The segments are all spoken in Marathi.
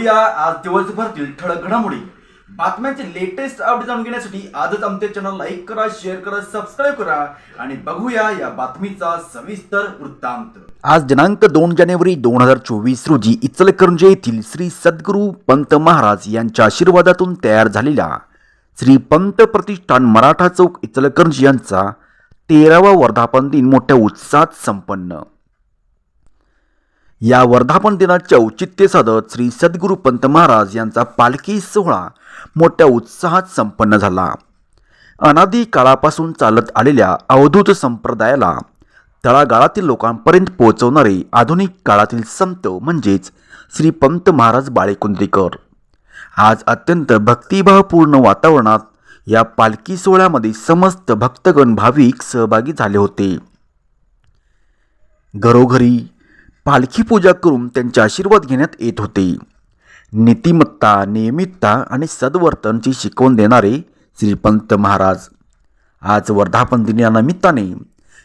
बघूया. आज दिवसभरातील ठळक घडामोडी. बातम्यांचे लेटेस्ट अपडेट जाणून घेण्यासाठी आजच आमच्या चॅनल लाईक करा शेअर करा सबस्क्राईब करा आणि बघूया या बातमीचा सविस्तर वृत्तांत. आज दिनांक दोन जानेवारी दोन हजार चोवीस रोजी इचलकरंजी येथील श्री सद्गुरू पंत महाराज यांच्या आशीर्वादातून तयार झालेल्या श्री पंत प्रतिष्ठान मराठा चौक इचलकरंजी यांचा तेरावा वर्धापन दिन मोठ्या उत्साहात संपन्न. या वर्धापन दिनाचे औचित्य साधत श्री सद्गुरू पंत महाराज यांचा पालखी सोहळा मोठ्या उत्साहात संपन्न झाला. अनादी काळापासून चालत आलेल्या अवधूत संप्रदायाला तळागाळातील लोकांपर्यंत पोहोचवणारे आधुनिक काळातील संत म्हणजेच श्री पंत महाराज बाळेकुंद्रीकर आज अत्यंत भक्तिभावपूर्ण वातावरणात या पालखी सोहळ्यामध्ये समस्त भक्तगण भाविक सहभागी झाले होते. घरोघरी पालखी पूजा करून त्यांचे आशीर्वाद घेण्यात येत होते. नीतिमत्ता नियमितता आणि सद्वर्तनची शिकवण देणारे श्रीपंत महाराज. आज वर्धापन दिनानिमित्ताने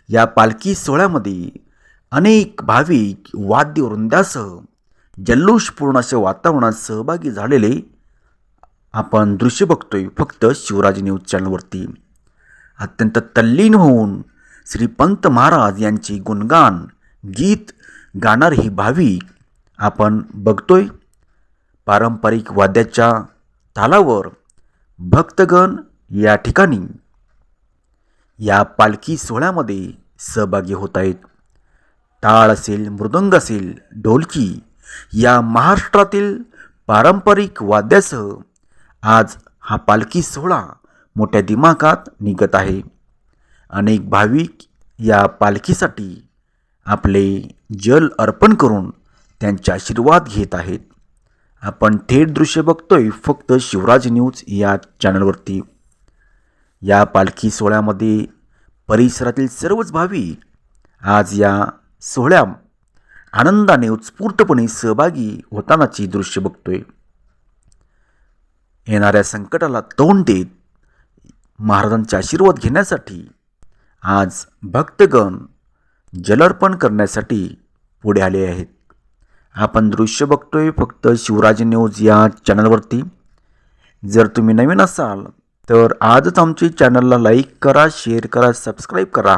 या पालखी सोहळ्यामध्ये अनेक भाविक वाद्यवृंदासह जल्लोषपूर्ण अशा वातावरणात सहभागी झालेले आपण दृश्य बघतोय फक्त शिवराज न्यूज चॅनलवरती. अत्यंत तल्लीन होऊन श्रीपंत महाराज यांची गुणगान गीत गाणार ही भाविक आपण बघतोय. पारंपरिक वाद्याच्या तालावर भक्तगण या ठिकाणी या पालखी सोहळ्यामध्ये सहभागी होत आहेत टाळ असेल मृदंग असेल ढोलकी या महाराष्ट्रातील पारंपरिक वाद्यासह आज हा पालखी सोहळा मोठ्या दिमाखात निघत आहे. अनेक भाविक या पालखीसाठी आपले जल अर्पण करून त्यांचे आशीर्वाद घेत आहेत. आपण थेट दृश्य बघतोय फक्त शिवराज न्यूज या चॅनलवरती. या पालखी सोहळ्यामध्ये परिसरातील सर्वच भाविक आज या सोहळ्या आनंदाने उत्स्फूर्तपणे सहभागी होतानाची दृश्य बघतोय. येणाऱ्या संकटाला तोंड देत महाराजांचे आशीर्वाद घेण्यासाठी आज भक्तगण जलर्पण करण्यासाठी पुढे आले आहेत. आपण दृश्य बघतोय फक्त शिवराज न्यूज या चॅनलवरती. जर तुम्ही नवीन असाल तर आजच आमच्या चॅनलला लाईक करा शेअर करा सबस्क्राईब करा.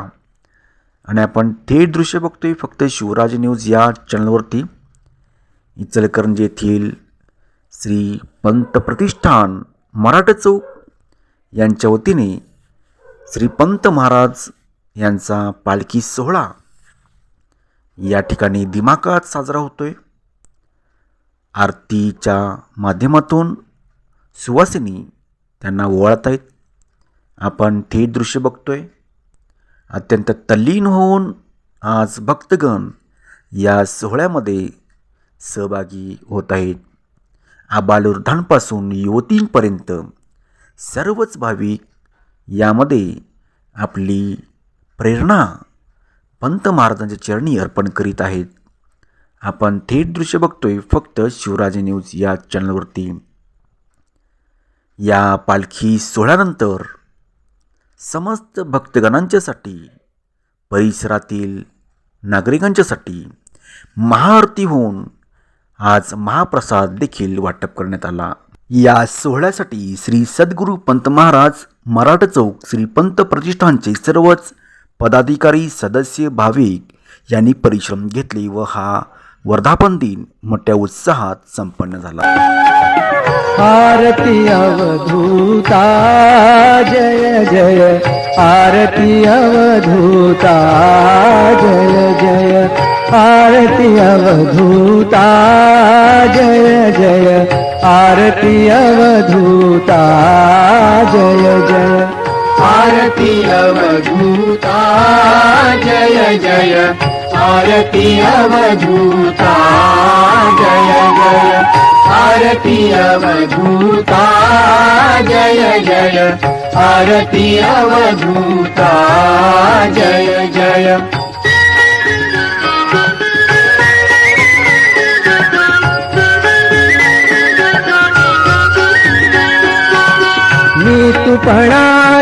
आणि आपण थेट दृश्य बघतोय फक्त शिवराज न्यूज या चॅनलवरती. इचलकरंजी येथील श्री पंत प्रतिष्ठान मराठा चौक यांच्या वतीने श्री पंत महाराज यांचा पालखी सोहळा या ठिकाणी दिमाकात साजरा होतोय. आरतीच्या माध्यमातून सुवासिनी त्यांना ओवाळत आहेत आपण थेट दृश्य बघतोय. अत्यंत तल्लीन होऊन आज भक्तगण या सोहळ्यामध्ये सहभागी होत आहेत आबालवृद्धांपासून युवतींपर्यंत सर्वच भाविक यामध्ये आपली प्रेरणा पंत महाराजांच्या चरणी अर्पण करीत आहेत. आपण थेट दृश्य बघतोय फक्त शिवराजे न्यूज या चॅनलवरती. या पालखी सोहळ्यानंतर समस्त भक्तगणांच्यासाठी परिसरातील नागरिकांच्यासाठी महाआरती होऊन आज महाप्रसाद देखील वाटप करण्यात आला. या सोहळ्यासाठी श्री सद्गुरू पंत महाराज मराठा चौक श्री पंत प्रतिष्ठानचे सर्वच पदाधिकारी सदस्य भाविक यांनी परिश्रम घेतले व हा वर्धापन दिन मोठ्या उत्साहात संपन्न झाला. आरती अवधूता जय जय. आरती अवधूता जय जय. आरती अवधूता जय जय. आरती अवधूता जय जय. आरती अवधूता जय जय आरती अवधूता जय जय आरती अवधूता जय जय आरती अवधूता जय जय मी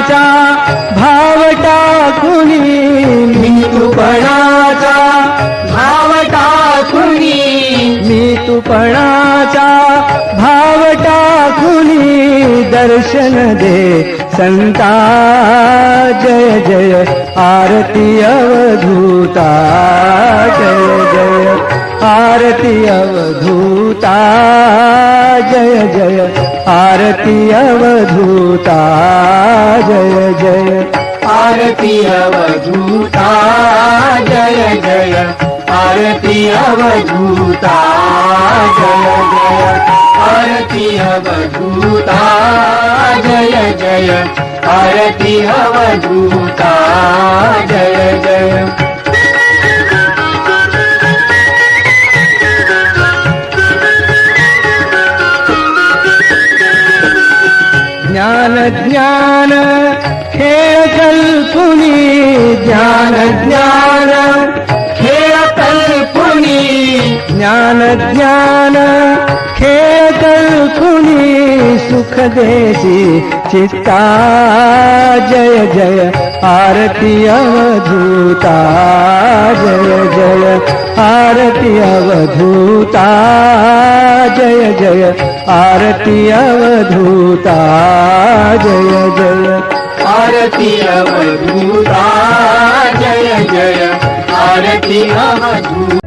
तुपणाचा भाव टाकुनी मी तुपणाचा. भाव टाकुनी मी तुपणाचा दर्शन दे. संता जय जय आरती अवधूता. जय जय आरती अवधूता. जय जय आरती अवधूता. जय जय। आरती अवधूता जय जय। आरती अवधूता जय जय। आरती अवधूता जय जय। आरती अवधूता जय जय। ज्ञान ज्ञान खेळ कल्पुनी ज्ञान ज्ञान. खेळ कल्पुनी ज्ञान ज्ञान. खेळ कल्पुनी सुख देशी चित्ता. जय जय. आरती अवधूता जय जय। आरती अवधूता जय जय। आरती अवधूता जय जय। आरती अवधूता जय जय। आरती अवधूता।